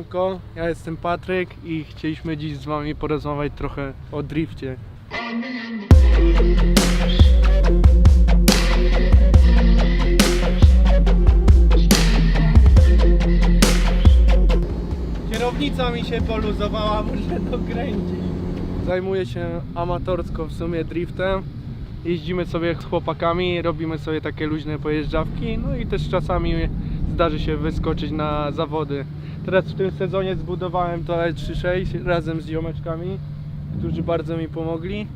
Siemanko, ja jestem Patryk i chcieliśmy dziś z wami porozmawiać trochę o drifcie. Kierownica mi się poluzowała, muszę dokręcić. Zajmuję się amatorsko w sumie driftem. Jeździmy sobie z chłopakami, robimy sobie takie luźne pojeżdżawki, no i też czasami zdarzy się wyskoczyć na zawody. Teraz w tym sezonie zbudowałem to E36 razem z ziomeczkami, którzy bardzo mi pomogli.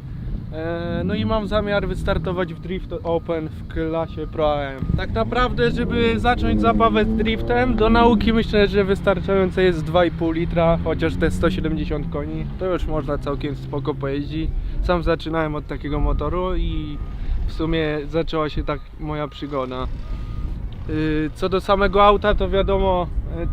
E, No i mam zamiar wystartować w Drift Open w klasie Pro AM. Tak naprawdę, żeby zacząć zabawę z driftem, do nauki myślę, że wystarczające jest 2,5 litra, chociaż te 170 koni, to już można całkiem spoko pojeździć. Sam zaczynałem od takiego motoru i w sumie zaczęła się tak moja przygoda. Y, Co do samego auta, to wiadomo,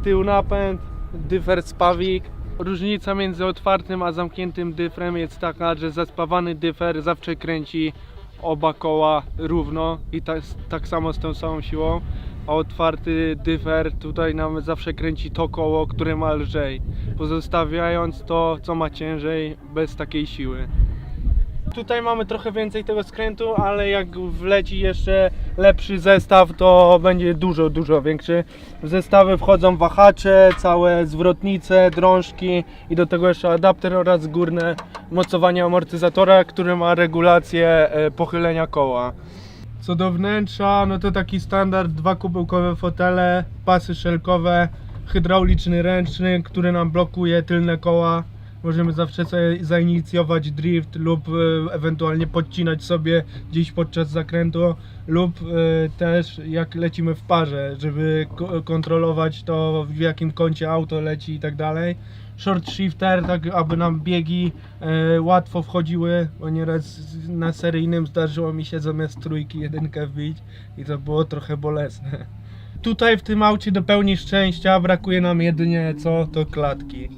tył napęd, dyfer spawik. Różnica między otwartym a zamkniętym dyfrem jest taka, że zaspawany dyfer zawsze kręci oba koła równo i tak, tak samo z tą samą siłą, a otwarty dyfer tutaj nam zawsze kręci to koło, które ma lżej, pozostawiając to, co ma ciężej, bez takiej siły. Tutaj mamy trochę więcej tego skrętu, ale jak wleci jeszcze lepszy zestaw, to będzie dużo, dużo większy. W zestawy wchodzą wahacze, całe zwrotnice, drążki i do tego jeszcze adapter oraz górne mocowanie amortyzatora, który ma regulację e, pochylenia koła. Co do wnętrza, no to taki standard, dwa kubełkowe fotele, pasy szelkowe, hydrauliczny ręczny, który nam blokuje tylne koła. Możemy zawsze sobie zainicjować drift lub e, ewentualnie podcinać sobie gdzieś podczas zakrętu lub e, też jak lecimy w parze, żeby ko- kontrolować to w jakim kącie auto leci i tak dalej. Short shifter, tak aby nam biegi e, łatwo wchodziły, bo nieraz na seryjnym zdarzyło mi się zamiast trójki jedynkę wbić i to było trochę bolesne. Tutaj w tym aucie do pełni szczęścia brakuje nam jedynie co to klatki.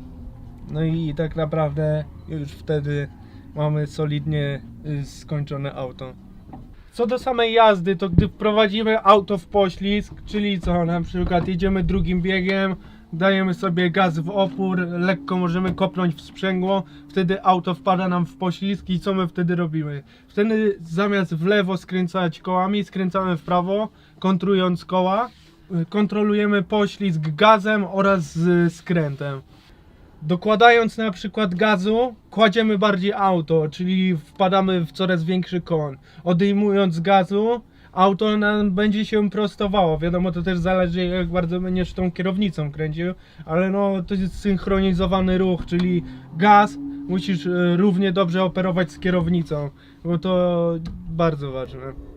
No i tak naprawdę już wtedy mamy solidnie y, skończone auto. Co do samej jazdy, to gdy wprowadzimy auto w poślizg, czyli co, na przykład jedziemy drugim biegiem, dajemy sobie gaz w opór, lekko możemy kopnąć w sprzęgło, wtedy auto wpada nam w poślizg i co my wtedy robimy? Wtedy zamiast w lewo skręcać kołami, skręcamy w prawo, kontrując koła, y, kontrolujemy poślizg gazem oraz skrętem. Dokładając na przykład gazu, kładziemy bardziej auto, czyli wpadamy w coraz większy kon. Odejmując gazu, auto nam będzie się prostowało. Wiadomo, to też zależy jak bardzo będziesz tą kierownicą kręcił, ale no to jest synchronizowany ruch, czyli gaz musisz e, równie dobrze operować z kierownicą, bo to bardzo ważne.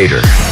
Vader.